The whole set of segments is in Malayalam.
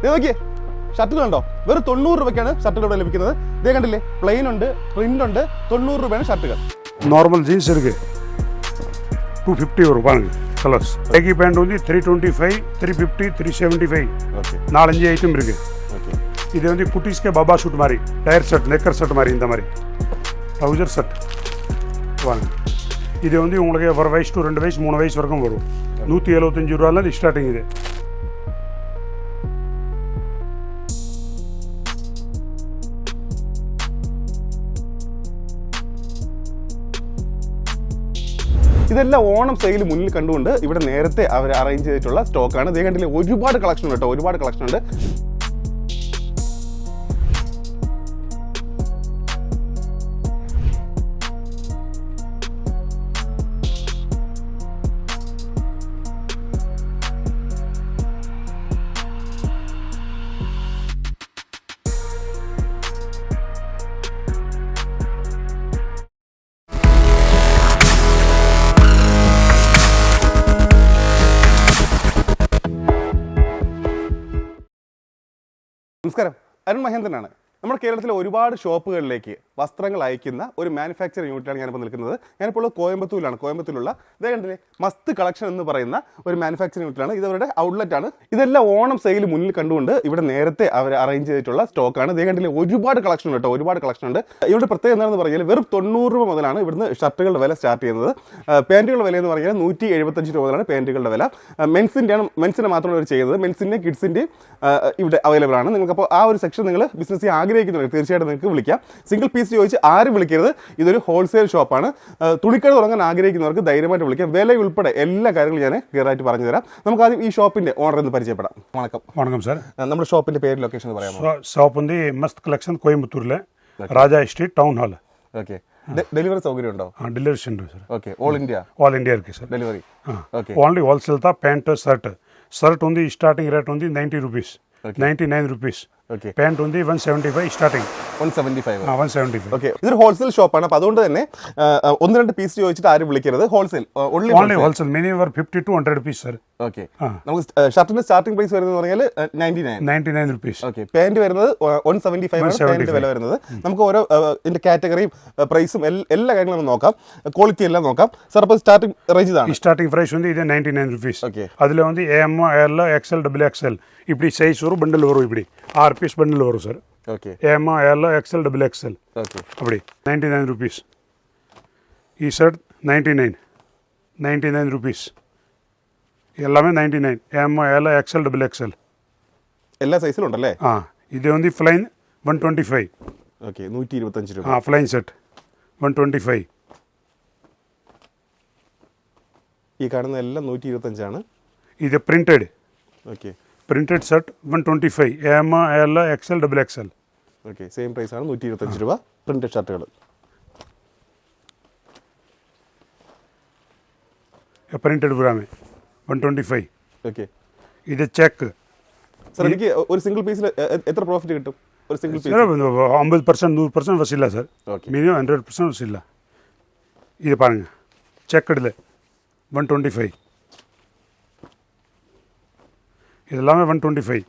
ദേ നോക്കിയേ ഷർട്ടുകൾ ഉണ്ടോ വെറും തൊണ്ണൂറ് രൂപയ്ക്കാണ് ഷർട്ടുകൾ ഇവിടെ ലഭിക്കുന്നത് ഇതേ കണ്ടില്ലേ പ്ലെയിൻ ഉണ്ട് പ്രിന്റ് ഉണ്ട് തൊണ്ണൂറ് രൂപയാണ് ഷർട്ടുകൾ நார்மல் ஜீன்ஸ் இருக்கு டூ ஃபிஃப்டி வரும் பாருங்க கலர்ஸ் பேக்கி பேண்ட் வந்து three twenty five three fifty three seventy five okay நாலஞ்சு ஐட்டம் இருக்கு ഓക്കെ இது வந்து குட்டீஸ்க்கு பபா ஷூட் மாதிரி டயர் ஷர்ட் நெக்கர் ஷர்ட் மாதிரி இந்த மாதிரி ட்ரௌசர் ஷர்ட் வாங்க இது வந்து உங்களுக்கு ஒரு வயசு டு ரெண்டு வயசு மூணு வயசு வரைக்கும் வரும் நூற்றி எழுபத்தஞ்சு ரூபாலேருந்து ஸ்டார்டிங் இது ഇതെല്ലാം ഓണം സെയിൽ മുന്നിൽ കണ്ടുകൊണ്ട് ഇവിടെ നേരത്തെ അവർ അറേഞ്ച് ചെയ്തിട്ടുള്ള സ്റ്റോക്കാണ് ഇതേ കണ്ടില്ലേ ഒരുപാട് കളക്ഷൻ ഉണ്ട് കേട്ടോ ഒരുപാട് കളക്ഷൻ ഉണ്ട്. അരുൺ മഹേന്ദ്രനാണ്. നമ്മുടെ കേരളത്തിലെ ഒരുപാട് ഷോപ്പുകളിലേക്ക് വസ്ത്രങ്ങൾ അയക്കുന്ന ഒരു മാനുഫാക്ചറിങ് യൂണിറ്റാണ് ഞാനിപ്പോൾ നിൽക്കുന്നത്. ഞാനിപ്പോൾ കോയമ്പത്തൂരിലാണ്. കോയമ്പത്തൂരിലുള്ള ഇതേ കണ്ടില്ലേ? മസ്ത് കളക്ഷൻ എന്ന് പറയുന്ന ഒരു മാനുഫാക്ചറിങ് യൂണിറ്റാണ് ഇത് അവരുടെ ഔട്ട്ലെറ്റ് ആണ്. ഇതെല്ലാം ഓണം സെയിൽ മുന്നിൽ കണ്ടുകൊണ്ട് ഇവിടെ നേരത്തെ അവർ അറേഞ്ച് ചെയ്തിട്ടുള്ള സ്റ്റോക്കാണ് ഇതേ കണ്ടില്ലേ? ഒരുപാട് കളക്ഷൻ ഉണ്ട് കേട്ടോ. ഒരുപാട് കളക്ഷൻ ഉണ്ട്. ഇവരുടെ പ്രത്യേകത എന്താണെന്ന് പറഞ്ഞാൽ വെറും തൊണ്ണൂറ് രൂപ മുതലാണ് ഇവിടുന്ന് ഷർട്ടുകളുടെ വില സ്റ്റാർട്ട് ചെയ്യുന്നത്. പാന്റുകളുടെ വില എന്ന് പറഞ്ഞാൽ നൂറ്റി എഴുപത്തഞ്ച് രൂപ മുതലാണ് പാന്റുകളുടെ വില. മെൻസിന്റെയാണ് മെൻസിനെ മാത്രമാണ് ഇവർ ചെയ്യുന്നത്. മെൻസിന്റെ കിഡ്സിന്റെയും ഇവിടെ അവൈലബിൾ ആണ്. നിങ്ങൾക്ക് അപ്പോൾ ആ ഒരു സെക്ഷൻ നിങ്ങൾ ബിസിനസ് ചെയ്യാൻ ആഗ്രഹിക്കുന്നുണ്ടെങ്കിൽ തീർച്ചയായിട്ടും നിങ്ങൾക്ക് വിളിക്കാം. സിംഗിൾ പീസ് വിളിച്ച് ചോദിച്ച് ആരും വിളിക്കരുത്? ഇതൊരു ഹോൾസെയിൽ ഷോപ്പാണ് തുണിക്കട തുടങ്ങാൻ ആഗ്രഹിക്കുന്നവർക്ക് ധൈര്യമായിട്ട് വിളിക്കാം. വില ഉൾപ്പെടെ എല്ലാ കാര്യങ്ങളും ഞാൻ ക്ലിയറായിട്ട് പറഞ്ഞു തരാം. നമുക്ക് ആദ്യം ഈ ഷോപ്പിന്റെ ഓണർ എന്ന് പരിചയപ്പെടാം. വണക്കം. വണക്കം സാർ നമ്മുടെ ഷോപ്പിന്റെ പേര് ലൊക്കേഷൻ പറയാം shop must collection കോയമ്പത്തൂരിലെ Raja town hall okay delivery സൗകര്യം ഉണ്ടോ? ആ ഡെലിവറി ഉണ്ട് sir okay all India all India ಇರ್ಕೆ sir delivery okay only wholesale താ പാന്റ് ഷർട്ട് ഷർട്ട് ഉണ്ട് ಸ್ಟಾರ್ಟಿಂಗ್ റേറ്റ് ഉണ്ട് ninety rupees ninety nine okay pant வந்து one seventy five starting one seventy five one seventy five okay ഇതൊരു ഹോൾസെയിൽ ഷോപ്പാണ് അപ്പോൾ അതുകൊണ്ട് തന്നെ ആ, ആ, ഒന്ന് രണ്ട് പീസ് ചോദിച്ചിട്ട് ആരും വിളിക്കരുത് wholesale only only wholesale minimum ஒரு fifty to hundred rupees sir okay നമുക്ക് ഷർട്ടിന്റെ സ്റ്റാർട്ടിംഗ് പ്രൈസ് വരുന്നത് പറഞ്ഞാൽ ninety nine ninety nine rupees okay pant വരുന്നത് വൺ സെവൻറ്റി ഫൈവ് ആണ് പാന്റ് വില വരുന്നത് നമുക്ക് ഓരോ ആ, ഇതിന്റെ കാറ്റഗറിയും പ്രൈസും എല്ലാ കാര്യങ്ങളും നമുക്ക് നോക്കാം ക്വാളിറ്റി എല്ലാം നോക്കാം സാർ അപ്പോൾ സ്റ്റാർട്ടിംഗ് റേഞ്ച് ഇതാണ് ஸ்டார்டிங் ப்ரைஸ் வந்து இதே நைன்ட்டி நைன் ருபீஸ் Okay. அதில் வந்து M L XL double XL இப்படி சைஸ் வரும் பண்டில் வரும் இப்படி ஆறு பீஸ் பண்டில் வரும் sir okay M L XL double XL okay அப்படி நைன்ட்டி நைன் ருபீஸ் ഈ shirt ninety nine ninety nine rupees எல்லாமே ninety nine M L XL double XL എല്ലാ സൈസിലും ഉണ്ടല്ലേ ஆ இது வந்து plain one twenty five okay നൂറ്റി ഇരുപത്തഞ്ച് രൂപ ஆ plain set one twenty five ഈ കാണുന്ന എല്ലാം നൂറ്റി ഇരുപത്തഞ്ചാണ് இது printed okay printed shirt one twenty five M L X L double X L okay same price ആണ് നൂറ്റി ഇരുപത്തഞ്ച് രൂപ പ്രിന്റഡ് ഷർട്ടുകൾ പ്രിന്റഡ് ഗ്രാമേ വൺ ട്വന്റി ഫൈവ് ഓക്കെ ഇത് ചെക്ക് സാർ എനിക്ക് ഒരു സിംഗിൾ പീസിൽ എത്ര പ്രോഫിറ്റ് കിട്ടും? ഒരു സിംഗിൾ പീസ് അമ്പത് പെർസെന്റ് നൂറ് പെർസെന്റ് വസില്ല സാർ മിനിമം ഹൺഡ്രഡ് പെർസെന്റ് വസില്ല ഇത് പാരുங்க ചെക്കഡിൽ വൺ ട്വന്റി ഫൈവ് இதெல்லாமே ஒன் டுவெண்ட்டி ஃபைவ்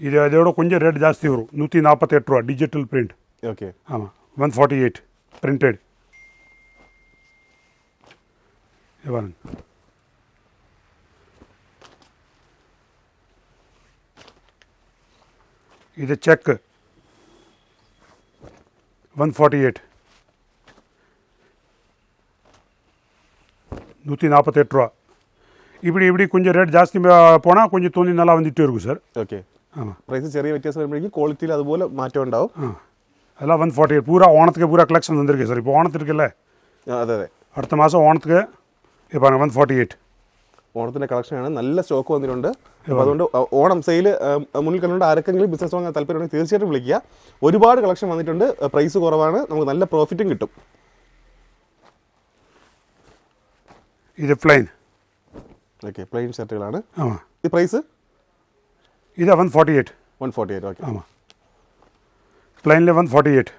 இது அதோட கொஞ்சம் ரேட் ஜாஸ்தி வரும் நூற்றி நாற்பத்தெட்டு ரூபா டிஜிட்டல் பிரிண்ட் ஓகே ஆமாம் ஒன் ஃபார்ட்டி எயிட் பிரிண்டட் பாருங்க இது செக்கு ஒன் ஃபார்ட்டி எயிட் நூற்றி நாற்பத்தெட்டு ரூபா இப்படி இப்படி கொஞ்சம் ரேட் ஜாஸ்தி போனால் கொஞ்சம் தோண்டி நல்லா வந்துட்டே இருக்கும் சார் ഓക്കെ ஆமாம் പ്രൈസ് ചെറിയ വ്യത്യാസം വരുമ്പോഴേക്കും ക്വാളിറ്റിയിൽ അതുപോലെ മാറ്റം ഉണ്ടാവും ஆ அதெல்லாம் ஒன் ஃபார்ட்டி எயிட் பூரா ஓணத்துக்கு பூரா கலெக்ஷன் வந்திருக்கு சார் இப்போ ஓணத்துக்கு இருக்குல்ல ആ, അതെ അതെ അടുത്ത മാസം ഓണത്തിന് ഇത് പറഞ്ഞു വൺ ഫോർട്ടി എയ്റ്റ് ഓണത്തിന്റെ കളക്ഷനാണ് നല്ല സ്റ്റോക്ക് വന്നിട്ടുണ്ട് അപ്പോൾ അതുകൊണ്ട് ആ, ഓണം സെയിൽ മുന്നിൽ കണ്ടുകൊണ്ട് ആർക്കെങ്കിലും ബിസിനസ് വാങ്ങാൻ താല്പര്യമുണ്ടെങ്കിൽ തീർച്ചയായിട്ടും വിളിക്കുക ഒരുപാട് കളക്ഷൻ വന്നിട്ടുണ്ട് പ്രൈസ് കുറവാണ് നമുക്ക് നല്ല പ്രോഫിറ്റും കിട്ടും ഇത് പ്ലെയിൻ ஓகே பிளைன் ஷர்ட்டுகளான ஆமாம் இது ப்ரைஸு இதான் one forty eight one forty eight okay ஆமாம் பிளைனில் ஒன் ஃபார்ட்டி எயிட்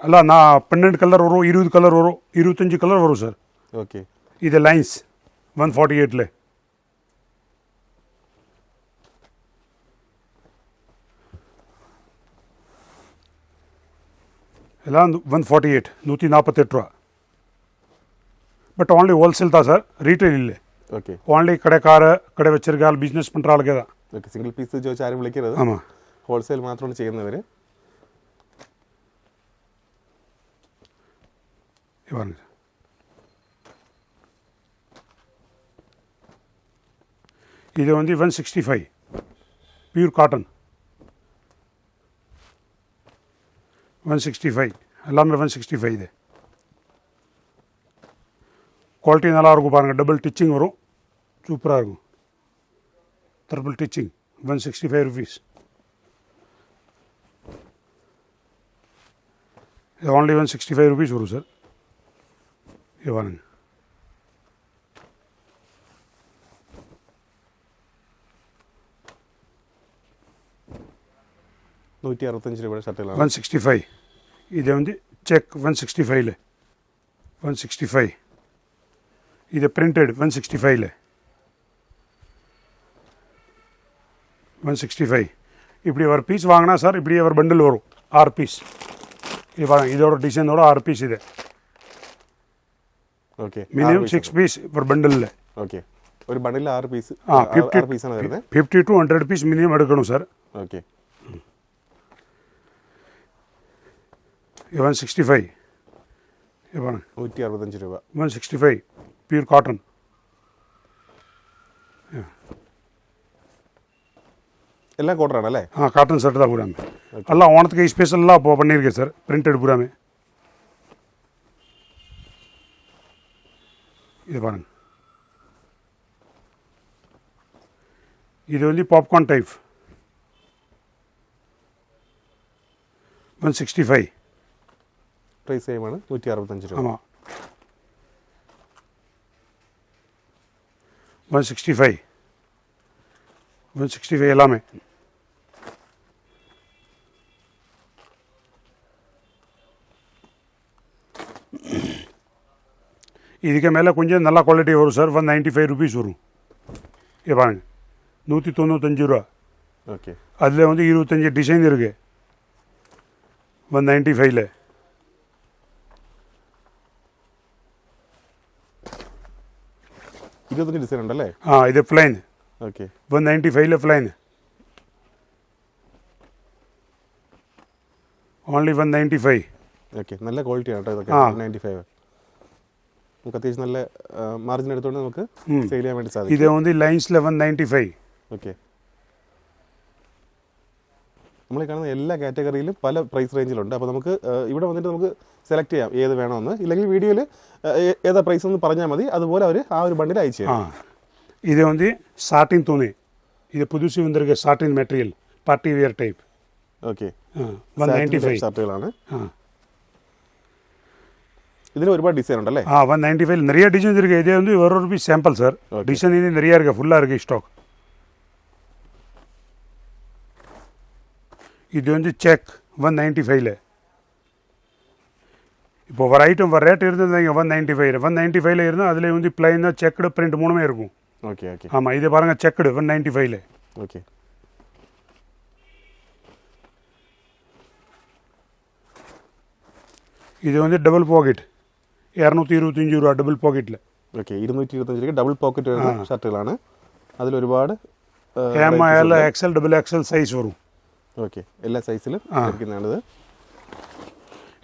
ಅಲ್ಲ ನಾ ಪನ್ನೆಂಡು ಕಲರ್ ವರೂ ಇರುವುದು ಕಲರ್ ವರೂ ಇರುವತ್ತಂಜು ಕಲರ್ ವರೂ ಸರ್ ಓಕೆ ಇದು ಲೈನ್ಸ್ ಒನ್ ಫಾರ್ಟಿ ಏಟ್ಲೆ ಎಲ್ಲ ಒನ್ ಫಾರ್ಟಿ ಏಟ್ ನೂತಿ ನಾಲ್ಪತ್ತೆಟ್ಟು ರೂಪಾ பட் ஓன்லி ஹோல்சேல் தான் சார் ரீட்டைல் இல்லை ஓகே ஓன்லி கடைக்கார கடை வச்சிருக்க ஆள் பிஸ்னஸ் பண்ணுற ஆளுக்கே தான் ഓക്കെ സിംഗിൾ പീസ് ചോദിച്ചാൽ ആരും വിളിക്കരുത് ஆமாம் ഹോൾസെയിൽ മാത്രമാണ് ചെയ്യുന്നവർ இது பாருங்க சார் இது வந்து one sixty five pure cotton one sixty five எல்லாமே ஒன் சிக்ஸ்டி ஃபைவ் இது குவாலிட்டி நல்லா இருக்கும் பாருங்கள் டபுள் டிச்சிங் வரும் சூப்பராக இருக்கும் triple stitching one sixty five rupees இது only one sixty five rupees வரும் சார் இது பாருங்க நூற்றி அறுபத்தஞ்சு ரூபாய் சட்டை ஒன் சிக்ஸ்டி ஃபைவ் இதை வந்து செக் ஒன் சிக்ஸ்டி ஃபைவ்ல ஒன் சிக்ஸ்டி ஃபைவ் இது பிரிண்டட் ஒன் சிக்ஸ்டி ஃபைவ்ல ஒன் சிக்ஸ்டி ஃபைவ் இப்படி ஒரு பீஸ் வாங்கினா சார் இப்படி ஒரு பண்டில் வரும் ஆறு பீஸ் இது பாருங்க இதோட டிசைனோட ஆறு பீஸ் இது ഓക്കെ மினிமம் சிக்ஸ் பீஸ் ஒரு பண்டிலில் ഓക്കെ ഒരു ബണ്ടിൽ ആറ് പീസ് ആ ആറ് പീസാണ് ஃபிஃப்டி വരുന്നത് fifty to hundred piece minimum எடுக்கணும் சார் ഓക്കെ இது ஒன் சிக்ஸ்டி ஃபைவ் இது பாருங்க നൂറ്റി അറുപത്തഞ്ച് രൂപ ಒನ್ pure cotton. எல்லாம் கோட்றானல்ல ஆ காட்டன் ஷர்ட் தான் பூராமே எல்லாம் ஓணத்துக்கு ஸ்பெஷல்லாம் இப்போ பண்ணியிருக்கேன் சார் பிரிண்டட் பூராமே இது பாருங்க இது வந்து popcorn type one sixty five price ஏமானு நூற்றி அறுபத்தஞ்சு ரூபா ஆமாம் one sixty five one sixty five எல்லாமே இதுக்கு மேலே கொஞ்சம் நல்லா குவாலிட்டி வரும் sir one ninety five rupees வரும். இது பாருங்க. நூற்றி தொண்ணூத்தஞ்சு ரூபா. ஓகே அதில் வந்து இருபத்தஞ்சி டிசைன் இருக்குது ஒன் நைன்ட்டி ஃபைவ்ல ഇരുപത്തഞ്ച് ഡിസൈൻ ഉണ്ടല്ലേ? ആ ഇത് plain okay one ninety ഫൈവിലെ plain only one ninety five okay നല്ല ക്വാളിറ്റി ആണ് കേട്ടോ ഇതൊക്കെ. നയന്റി ഫൈവ് നമുക്ക് അത്യാവശ്യം നല്ല മാർജിൻ എടുത്തുകൊണ്ട് നമുക്ക് സെയിൽ ചെയ്യാൻ വേണ്ടി സാധിക്കും. ഇത് only lines eleven ninety five okay നമ്മൾ ഈ കാണുന്ന എല്ലാ കാറ്റഗറിയിലും പല പ്രൈസ് റേഞ്ചിലുണ്ട് അപ്പോൾ നമുക്ക് ആ, ഇവിടെ വന്നിട്ട് നമുക്ക് സെലക്ട് ചെയ്യാം ഏത് വേണമെന്ന് ഇല്ലെങ്കിൽ വീഡിയോയിൽ ഏതാ പ്രൈസ് എന്ന് പറഞ്ഞാൽ മതി അതുപോലെ അവർ ആ ഒരു ബണ്ടിൽ അയച്ചു ஆ തരും இது வந்து சாட்டின் துணி இது புதுசு வந்திருக்க satin material party wear type okay one ninety five ഷർട്ടുകളാണ് ஆ ഇതിന് ഒരുപാട് ഡിസൈൻ ഉണ്ടല്ലേ ஆ ஒன் நைன்ட்டி ஃபைவ் நிறைய டிசைன்ஸ் இருக்குது இதே வந்து ஒரு ஒரு piece sample sir Okay. Design இது நிறைய இருக்குது ஃபுல்லாக இருக்குது ஸ்டாக் இது வந்து செக் ஒன் நைன்ட்டி ஃபைவ்ல இப்போ ஒரு ஐட்டம் ஒரு ரேட் இருந்ததுங்க one ninety five one ninety ஃபைவ்ல இருந்தால் அதில் வந்து பிளைனாக செக்குடு பிரிண்ட் மூணுமே இருக்கும் ഓക്കെ ഓക്കെ ஆமாம் இது பாருங்கள் செக்குடு ஒன் நைன்ட்டி ஃபைவ்ல ഓക്കെ இது வந்து டபுள் பாக்கெட் இரநூத்தி இருபத்தஞ்சி ரூபா டபுள் பாக்கெட்டில் ഓക്കെ ഇരുന്നൂറ്റി ഇരുപത്തഞ്ച് രൂപ ഡബിൾ പോക്കറ്റ് വരുന്ന ഷർട്ടുകളാണ് അതിൽ ഒരുപാട് M L XL double XL size வரும் ഓക്കെ എല്ലാ സൈസിലും ആ. ലഭിക്കുന്നതാണിത്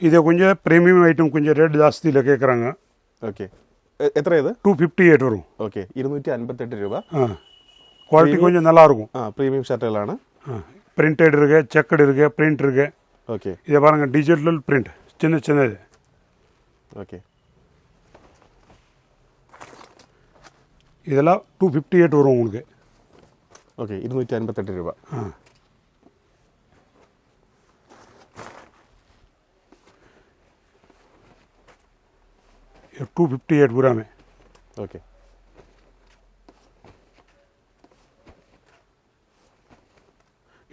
இது கொஞ்சம் ப்ரீமியம் ஐட்டம் கொஞ்சம் ரேட் ஜாஸ்தியில் கேட்குறாங்க ഓക്കെ എത്ര ഇത് டூ ஃபிஃப்டி எயிட் வரும் ഓക്കെ ഇരുന്നൂറ്റി അൻപത്തെട്ട് രൂപ ஆ குவாலிட்டி கொஞ்சம் நல்லா இருக்கும் ആ പ്രീമിയം ഷർട്ടുകളാണ് பிரிண்டட் இருக்கு செக்கடு இருக்கு பிரிண்ட் இருக்கு ഓക്കെ இதை பாருங்க டிஜிட்டல் பிரிண்ட் சின்ன சின்னது ഓക്കെ இதெல்லாம் டூ ஃபிஃப்டி எயிட் வரும் உங்களுக்கு ഓക്കെ ഇരുന്നൂറ്റി അൻപത്തെട്ട് രൂപ ஆ டூ ஃபிஃப்டி एट पूरा ஓகே. ओके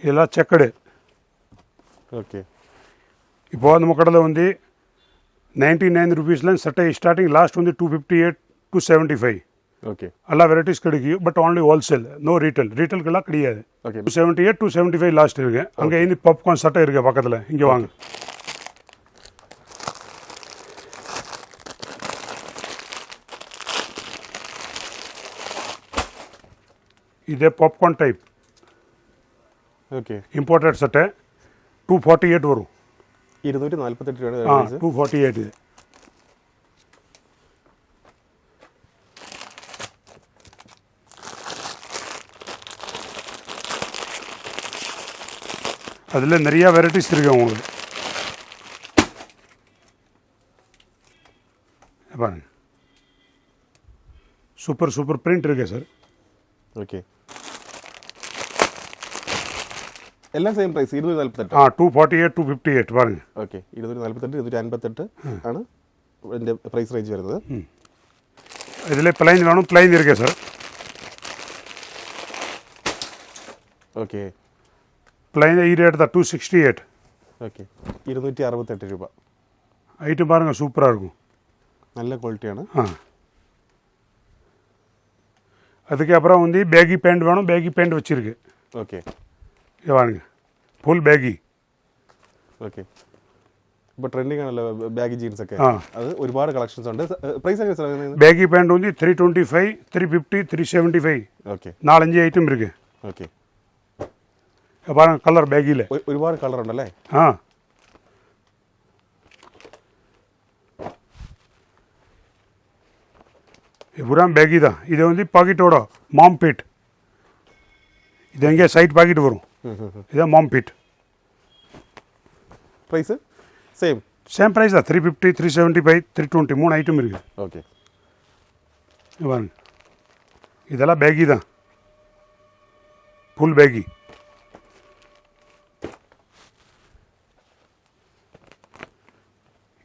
இதெல்லாம் செக்கடு. ஓகே. இப்போ நம்ம கடையில் வந்து நைன்டி நைன் ருபீஸில் சட்டை ஸ்டார்டிங் லாஸ்ட் வந்து two fifty eight two seventy five okay. எல்லா வெரைட்டிஸ் கிடைக்கும் but only wholesale no retail ரீட்டைல்கெல்லாம் கிடையாது. Okay two seventy eight two seventy five last இருக்குது அங்கே இனி பாப்கார்ன் சட்டை இருக்குது பக்கத்தில். இங்கே வாங்க. ಇದೇ popcorn type okay imported set two forty eight വരും ഇരുന്നൂറ്റി നാല്പത്തെട്ട് ആ രൂപയാണ് ടു ഫോർട്ടി എയ്റ്റ് அதில் நிறையா வெரைட்டிஸ் இருக்குது உங்களுக்கு பாருங்க சூப்பர் சூப்பர் பிரிண்ட் இருக்கு சார் ஓகே എല്ലാം സെയിം പ്രൈസ് ഇരുന്നൂറ്റി നാല്പത്തെട്ട് ஆ two forty eight two fifty eight பாருங்க ഓക്കെ ഇരുന്നൂറ്റി നാല്പത്തെട്ട് ഇരുന്നൂറ്റി അൻപത്തെട്ട് ആണ് ഇതിൻ്റെ പ്രൈസ് റേഞ്ച് വരുന്നത് இதில் பிளைன் வேணும் பிளைன் இருக்கு சார் ഓക്കെ பிளைன் ಈ ரேட் தான் டூ சிக்ஸ்டி எயிட் ഓക്കെ ഇരുന്നൂറ്റി അറുപത്തെട്ട് രൂപ ஐட்டம் பாருங்கள் சூப்பராக இருக்கும் നല്ല ക്വാളിറ്റിയാണ് ஆ அதுக்கு அப்புறம் வந்து பேகி பேண்ட் வேணும் பேகி பேண்ட் வச்சிருக்கு ഓക്കെ இது பாருங்க ஃபுல் பேகி ഓക്കെ ഇപ്പോൾ ട്രെൻഡിങ് ആണല്ലോ ബാഗി ജീൻസ് ഒക്കെ ആ. അത് ഒരുപാട് കളക്ഷൻസ് ഉണ്ട് പ്രൈസ് എങ്ങനെ സാർ பேகி பேண்ட் வந்து three twenty five three fifty three seventy five okay நாலஞ்சு ஐட்டம் இருக்கு ഓക്കെ இது பாருங்க கலர் பேகியில் ഒരുപാട് കളർ ഉണ്ടല്ലേ ஆ இது பூரா பேகி தான் இது வந்து பாக்கெட்டோட மாம் பீட் இது எங்கே சைட் பாக்கெட் வரும் ಇದು mom fit mom pit. Price? Same. Same price, fifty three seventy five three twenty மூணு This is a பாருங்க Full baggy This is baggy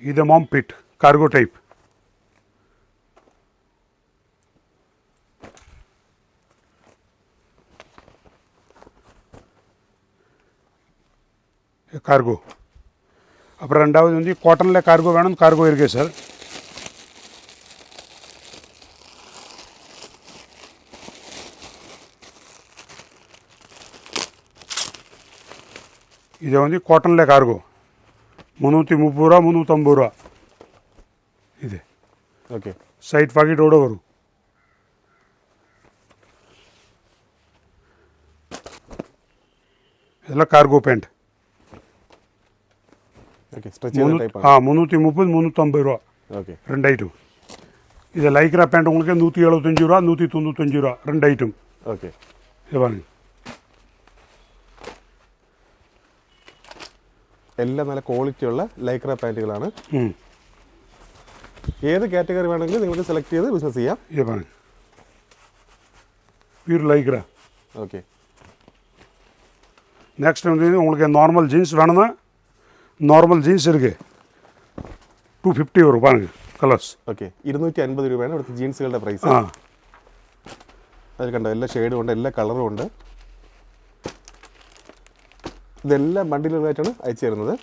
இது மாம் பிட் கார்கோ కార్గో அப்புறம் ரெண்டாவது வந்து காட்டனில் கார்கோ வேணும் கார்கோ இருக்குது சார் இதை வந்து காட்டனில் கார்கோ முந்நூற்றி முப்பது ரூபா முந்நூற்றம்பது ரூபா இது ஓகே சைட் பாக்கெட்டோடு வரும் இதெல்லாம் கார்கோ பேண்ட் முந்நூற்றி முப்பது முந்நூற்றம்பது ரூபா ഓക്കെ ரெண்டு ஐட்டம் இது லைக்ரா பேண்ட் உங்களுக்கு நூற்றி எழுபத்தஞ்சு ரூபா நூற்றி தொண்ணூத்தஞ்சு ரூபா ரெண்டு ஐட்டம் ഓക്കെ இது பாருங்க എല്ലാം നല്ല ക്വാളിറ്റിയുള്ള ലൈക്ര പാൻറ്റുകളാണ് ம் ഏത് കാറ്റഗറി വേണമെങ്കിലും നിങ്ങൾക്ക് സെലക്ട് ചെയ്ത് ബിസിനസ് ചെയ്യാം இது பாருங்க பியூர் லைக்ரா ഓക്കെ நெக்ஸ்ட் வந்து உங்களுக்கு நார்மல் ஜீன்ஸ் வேணும்னா நார்மல் ஜீன்ஸ் இருக்கு டூ ஃபிஃப்டி வரும் பாருங்க கலர்ஸ் ഓക്കെ ഇരുന്നൂറ്റി അൻപത് രൂപയാണ് ഇവിടുത്തെ ജീൻസുകളുടെ പ്രൈസ് ஆ അതിൽ കണ്ടോ എല്ലാ ഷെയ്ഡും ഉണ്ട് എല്ലാ കളറും ഉണ്ട് ഇതെല്ലാം ബണ്ടിലുകളായിട്ടാണ് അയച്ചു തരുന്നത്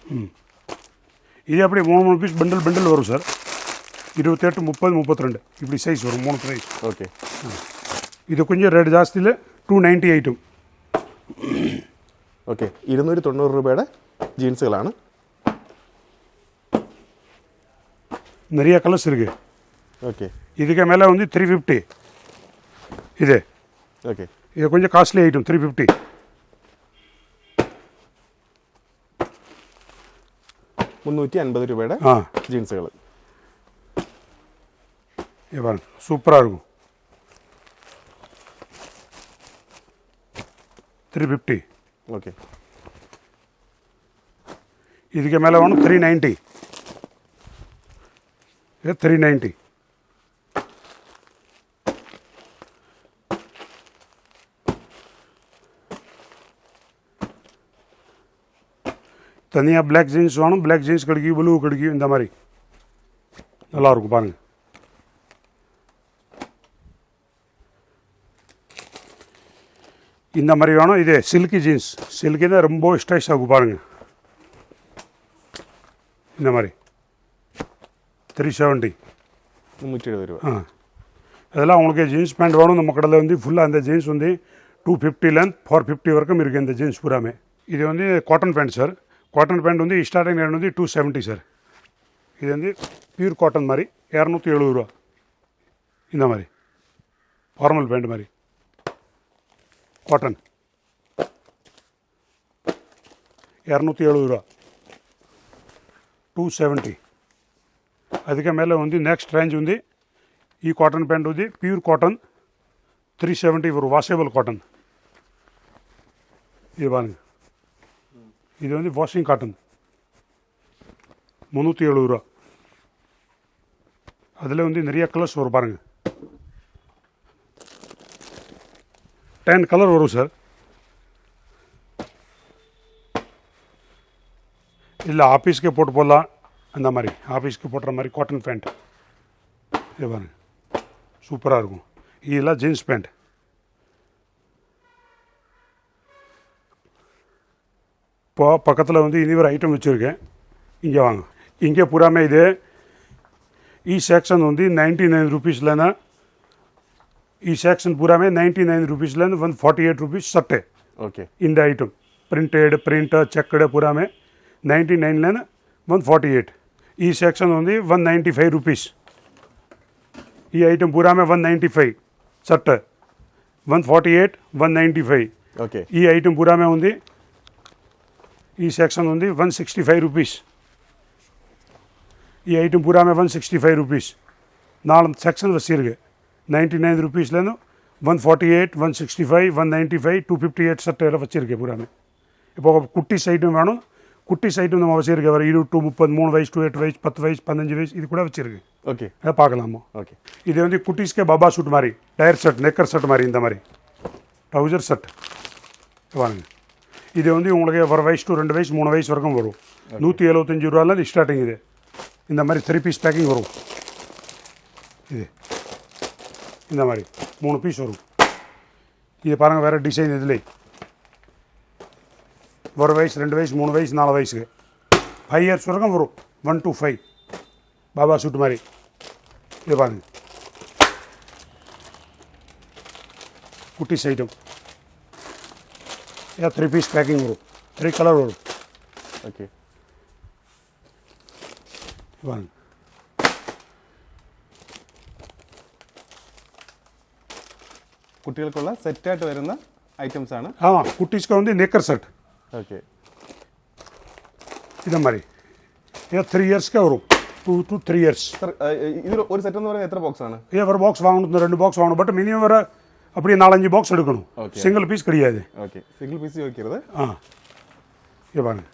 இது அப்படி மூணு மூணு பீஸ் பண்டில் பண்டில் வரும் சார் இருபத்தெட்டு முப்பது முப்பத்தி ரெண்டு இப்படி சைஸ் வரும் மூணு ப்ரைஸ் ഓക്കെ இது கொஞ்சம் rate ஜாஸ்தியில் two ninety item okay ഇരുന്നൂറ്റി തൊണ്ണൂറ് രൂപയുടെ ജീൻസുകളാണ് நிறைய கலர்ஸ் இருக்கு ഓക്കെ இதுக்கு மேலே வந்து த்ரீ ஃபிஃப்டி இது ഓക്കെ இது கொஞ்சம் காஸ்ட்லி ஐட்டம் த்ரீ ஃபிஃப்டி മുന്നൂറ്റി അൻപത് രൂപയുടെ ஆ ജീൻസുകൾ இது பாருங்க சூப்பராக இருக்கும் த்ரீ ஃபிஃப்டி ഓക്കെ இதுக்கு மேலே வேணும் த்ரீ நைன்ட்டி இது த்ரீ நைன்ட்டி தனியாக பிளாக் ஜீன்ஸ் வேணும் பிளாக் ஜீன்ஸ் கிடைக்கும் ப்ளூ கிடைக்கும் இந்த மாதிரி நல்லா இருக்கும் பாருங்க இந்த மாதிரி வேணும் இது சில்கி ஜீன்ஸ் சில்கி தான் ரொம்ப ஸ்டைஸ் ஆகும் பாருங்க இந்த மாதிரி த்ரீ செவன்ட்டி முந்நூற்றி எழுபது ரூபா இதெல்லாம் உங்களுக்கு ஜீன்ஸ் பேண்ட் வேணும் நம்ம கடையில் வந்து ஃபுல்லாக அந்த ஜீன்ஸ் வந்து two fifty length four fifty வரைக்கும் இருக்குது இந்த ஜீன்ஸ் பூராமே இது வந்து cotton pant sir cotton pant வந்து ஸ்டார்டிங் ரேட் வந்து டூ செவன்ட்டி சார் இது வந்து பியூர் காட்டன் மாதிரி இரநூத்தி எழுபது ரூபா இந்த மாதிரி ஃபார்மல் பேண்ட் மாதிரி காட்டன் இரநூத்தி எழுபது ரூபா டூ செவன்ட்டி అధిక மேலே வந்து நெக்ஸ்ட் ரேஞ்ச் வந்து இ காட்டன் பேண்ட் வந்து பியூர் காட்டன் த்ரீ సెవెంటీ ஒரு వాషేబుల్ காட்டன் இது பாருங்க இது வந்து வாஷிங் காட்டன் முந்நூற்றி எழுபது ரூபா அதில் வந்து நிறைய கலர்ஸ் வரும் பாருங்க டென் கலர் வரும் சார் இல்லை ஆஃபீஸ்க்கே போட்டு போடலாம் அந்த மாதிரி ஆஃபீஸ்க்கு போடுற மாதிரி காட்டன் பேண்ட் இது பாருங்க சூப்பராக இருக்கும் இதெல்லாம் ஜீன்ஸ் பேண்ட் இப்போ பக்கத்தில் வந்து இனி ஒரு ஐட்டம் வச்சுருக்கேன் இங்கே வாங்க இங்கே பூராமே இது ஈ செக்ஷன் வந்து நைன்டி நைன் ருபீஸ்லன்னா இ செக்ஷன் பூராமே நைன்டி நைன் ருபீஸ்லேருந்து ஒன் ஃபார்ட்டி எயிட் ருபீஸ் சட்டை ஓகே இந்த ஐட்டம் பிரிண்டடு பிரிண்டர் செக்கடு பூராமே நைன்டி நைன்லேருந்து ஒன் ஃபார்ட்டி எயிட் ఈ సెక్షన్ ఉంది వన్ నైంటీ ఫైవ్ రూపీస్. ఈ ఐటమ్ పూరా one ninety five. Shirt one forty eight one ninety five. Okay. ఈ ఐటమ్ పూరామే ఉంది. ఈ సెక్షన్ ఉంది వన్ సిక్స్టీ ఫైవ్ రూపీస్. ఈ ఐటమ్ పూరామే వన్ సిక్స్టీ ఫైవ్ రూపీస్. ನಾಲ್ಕು సెక్షన్ ಸಿರ್ಗೆ ninety nine ರೂಪೀಸ್ಲೇನು one forty eight one sixty five one ninety five two fifty eight shirt ఎలా వచ్చిరికే పూరామే. ఇప్పుడు ఒక కుట్టి సైడ్ వేణం. குட்டி சைட்டும் நம்ம வச்சிருக்க. வர இருபது டு முப்பது மூணு வயசு டு எட்டு வயசு பத்து வயசு பதினஞ்சு வயசு இது கூட வச்சிருக்கு. ஓகே அதை பார்க்கலாமா? ஓகே இது வந்து குட்டீஸ்க்கே பாபா சூட் மாதிரி டயர் ஷர்ட் நெக்கர் ஷர்ட் மாதிரி இந்த மாதிரி. Trouser shirt. வாங்க இது வந்து உங்களுக்கு ஒரு வயசு டு ரெண்டு வயசு மூணு வயசு வரைக்கும் வரும். நூற்றி எழுபத்தஞ்சு ரூபாலேருந்து ஸ்டார்டிங் இது. இந்த மாதிரி த்ரீ பீஸ் பேக்கிங் வரும். இது. இந்த மாதிரி மூணு பீஸ் வரும். இது பாருங்கள் வேறு டிசைன் இதில் ஒரு வயசு ரெண்டு வயசு மூணு வயசு நாலு வயசுக்கு ஃபைவ் இயர்ஸ் வரைக்கும் வரும் one to five baba suit மாதிரி இது பாருங்க குட்டிஸ் ஐட்டம் ஏன் த்ரீ பீஸ் பேக்கிங் வரும் த்ரீ கலர் வரும் ഓക്കെ இது பாருங்க കുട്ടികൾക്കുള്ള സെറ്റായിട്ട് വരുന്ന ഐറ്റംസ് ആണ് ஆமாம் குட்டீஸ்க்கு வந்து நெக்கர் செட் ഓക്കെ இந்த மாதிரி ஏன் த்ரீ இயர்ஸ்க்கே வரும் two to three years sir ഇതിൽ ഒരു സെറ്റ് എന്ന് പറയുന്നത് എത്ര ബോക്സ് ആണ് ஏன் ஒரு பாக்ஸ் வாங்கணும் இந்த ரெண்டு பாக்ஸ் வாங்கணும் பட் மினிமம் வர அப்படியே நாலஞ்சு பாக்ஸ் எடுக்கணும் Okay. சிங்கிள் பீஸ் கிடையாது ഓക്കെ സിംഗിൾ പീസ് ചോദിക്കരുത് ஆ இது பாருங்க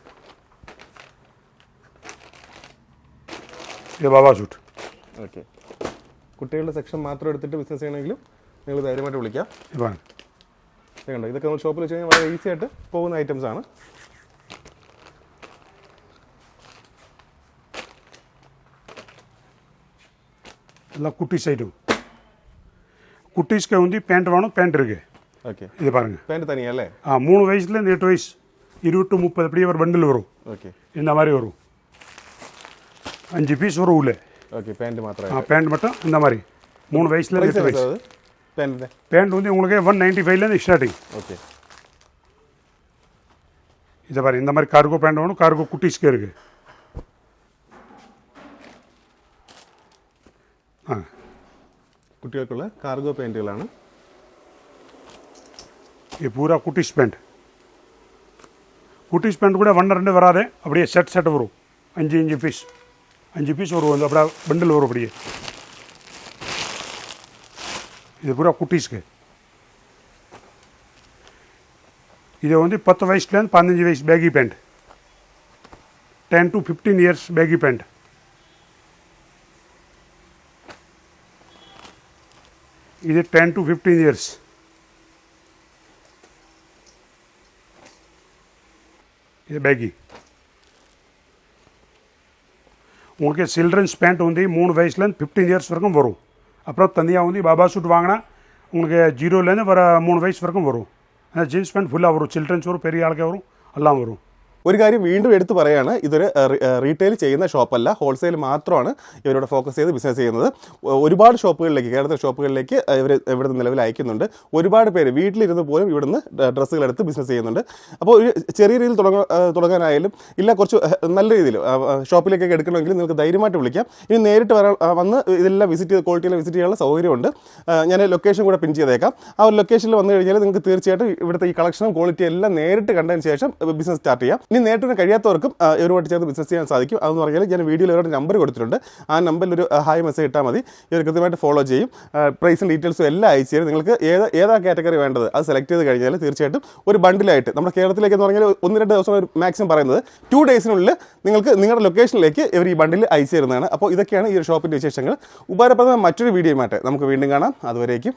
இது பாபா சூட் ഓക്കെ കുട്ടികളുടെ സെക്ഷൻ മാത്രം എടുത്തിട്ട് ബിസിനസ് ചെയ്യണമെങ്കിലും നിങ്ങൾ ധൈര്യമായിട്ട് വിളിക്കാം இது பாருங்க ഇത് കണ്ടോ ഇതൊക്കെ നമ്മൾ ഷോപ്പിൽ വെച്ച് കഴിഞ്ഞാൽ വളരെ ഈസി ആയിട്ട് പോകുന്ന ഐറ്റംസ് ആണ് எல்லாம் குட்டீஸ் ஐட்டம் குட்டீஸ்க்கு வந்து பேண்ட் வேணும் பேண்ட் இருக்கு ഓക്കെ இது பாருங்க പാൻറ് തനിയല്ലേ ஆ மூணு வயசுலேருந்து எட்டு வயசு இருபது டு முப்பது அப்படியே ஒரு பண்டில் வரும் ഓക്കെ இந்த மாதிரி வரும் அஞ்சு பீஸ் வரும் உள்ள ഓക്കെ പാൻറ് ஆ മാത്രമായിട്ട് பேண்ட் மட்டும் இந்த மாதிரி மூணு வயசுலேருந்து പ്രൈസ് எட்டு வயசு പാൻറ്റിൻ്റെ பேண்ட் வந்து உங்களுக்கு ஒன் நைன்ட்டி ஃபைவ்லேருந்து ஸ்டார்டிங் ഓക്കെ இதை பாருங்க இந்த மாதிரி கார்கோ பேண்ட் வேணும் கார்கோ குட்டீஸ்க்கு இருக்கு ஆ കുട്ടികൾക്കുള്ള കാർഗോ പാൻറ്റുകളാണ് இது பூரா குட்டீஸ் பேண்ட் குட்டீஸ் பேண்ட் கூட ஒன்று ரெண்டு வராது அப்படியே செட் செட் வரும் அஞ்சு அஞ்சு பீஸ் அஞ்சு பீஸ் வரும் வந்து அப்படியே பண்டில் வரும் அப்படியே இது பூரா குட்டீஸ்க்கு இது வந்து பத்து வயசுலேருந்து பதினஞ்சு வயசு baggy pant ten to fifteen years baggy pant இது டென் டு ஃபிஃப்டீன் இயர்ஸ் இது பேகி உங்களுக்கு சில்ட்ரன்ஸ் பேண்ட் வந்து மூணு வயசுலேருந்து ஃபிஃப்டீன் இயர்ஸ் வரைக்கும் வரும் அப்புறம் தனியாக வந்து பாபா சூட் வாங்கினா உங்களுக்கு ஜீரோலேருந்து வர மூணு வயசு வரைக்கும் வரும். அந்த ஜீன்ஸ் பேண்ட் ஃபுல்லாக வரும். சில்ட்ரன்ஸ் வரும் பெரிய ஆளுக்கே வரும் எல்லாம் வரும். ഒരു കാര്യം വീണ്ടും എടുത്തു പറയാണ് ഇതൊരു റീറ്റെയിൽ ചെയ്യുന്ന ഷോപ്പല്ല. ഹോൾസെയിൽ മാത്രമാണ് ഇവരോട് ഫോക്കസ് ചെയ്ത് ബിസിനസ് ചെയ്യുന്നത്. ഒരുപാട് ഷോപ്പുകളിലേക്ക് കേരളത്തിലെ ഷോപ്പുകളിലേക്ക് ഇവർ ഇവിടുന്ന് നിലവിൽ അയക്കുന്നുണ്ട്. ഒരുപാട് പേര് വീട്ടിലിരുന്ന് പോലും ഇവിടുന്ന് ഡ്രസ്സുകൾ എടുത്ത് ബിസിനസ് ചെയ്യുന്നുണ്ട്. അപ്പോൾ ഒരു ചെറിയ രീതിയിൽ തുടങ്ങ തുടങ്ങാനായാലും ഇല്ല കുറച്ച് നല്ല രീതിയിൽ ഷോപ്പിലേക്കൊക്കെ എടുക്കണമെങ്കിൽ നിങ്ങൾക്ക് ധൈര്യമായിട്ട് വിളിക്കാം. ഇനി നേരിട്ട് വരാൻ വന്ന് ഇതെല്ലാം വിസിറ്റ് ചെയ്ത് ക്വാളിറ്റിയിൽ വിസിറ്റ് ചെയ്യാനുള്ള സൗകര്യമുണ്ട്. ഞാൻ ലൊക്കേഷൻ കൂടെ പിൻ ചെയ്തേക്കാം. ആ ഒരു ലൊക്കേഷനിൽ വന്നു കഴിഞ്ഞാൽ നിങ്ങൾക്ക് തീർച്ചയായിട്ടും ഇവിടുത്തെ ഈ കളക്ഷനും ക്വാളിറ്റി എല്ലാം നേരിട്ട് കണ്ടതിന് ശേഷം ബിസിനസ് സ്റ്റാർട്ട് ചെയ്യാം. ഇനി നേരിട്ട് കഴിയാത്തവർക്കും ഇവരുമായിട്ട് ചേർന്ന് ബിസിനസ് ചെയ്യാൻ സാധിക്കും. അതെന്ന് പറഞ്ഞാൽ ഞാൻ വീഡിയോയിൽ ഒരു നമ്പർ കൊടുത്തിട്ടുണ്ട്. ആ നമ്പറിൽ ഒരു ഹായ് മെസ്സേജ് ഇട്ടാൽ മതി. ഇവർ കൃത്യമായിട്ട് ഫോളോ ചെയ്യും. പ്രൈസും ഡീറ്റെയിൽസും എല്ലാം അയച്ചു തരും. നിങ്ങൾക്ക് ഏത് ഏതാ കാറ്റഗറി വേണ്ടത്? അത് സെലക്ട് ചെയ്ത് കഴിഞ്ഞാൽ തീർച്ചയായിട്ടും ഒരു ബണ്ടിലായിട്ട് നമ്മുടെ കേരളത്തിലേക്ക് എന്ന് പറഞ്ഞാൽ ഒന്ന് രണ്ട് ദിവസം മാക്സിമം പറയുന്നത് ടു ഡേയ്സിനുള്ളിൽ നിങ്ങൾക്ക് നിങ്ങളുടെ ലൊക്കേഷനിലേക്ക് ഇവർ ഈ ബണ്ടിൽ അയച്ചു തരുന്നതാണ്. അപ്പോൾ ഇതൊക്കെയാണ് ഈ ഒരു ഷോപ്പിന്റെ വിശേഷങ്ങൾ. ഉപകാരപ്രദമായ മറ്റൊരു വീഡിയോയുമായിട്ട് നമുക്ക് വീണ്ടും കാണാം. അതുവരേക്കും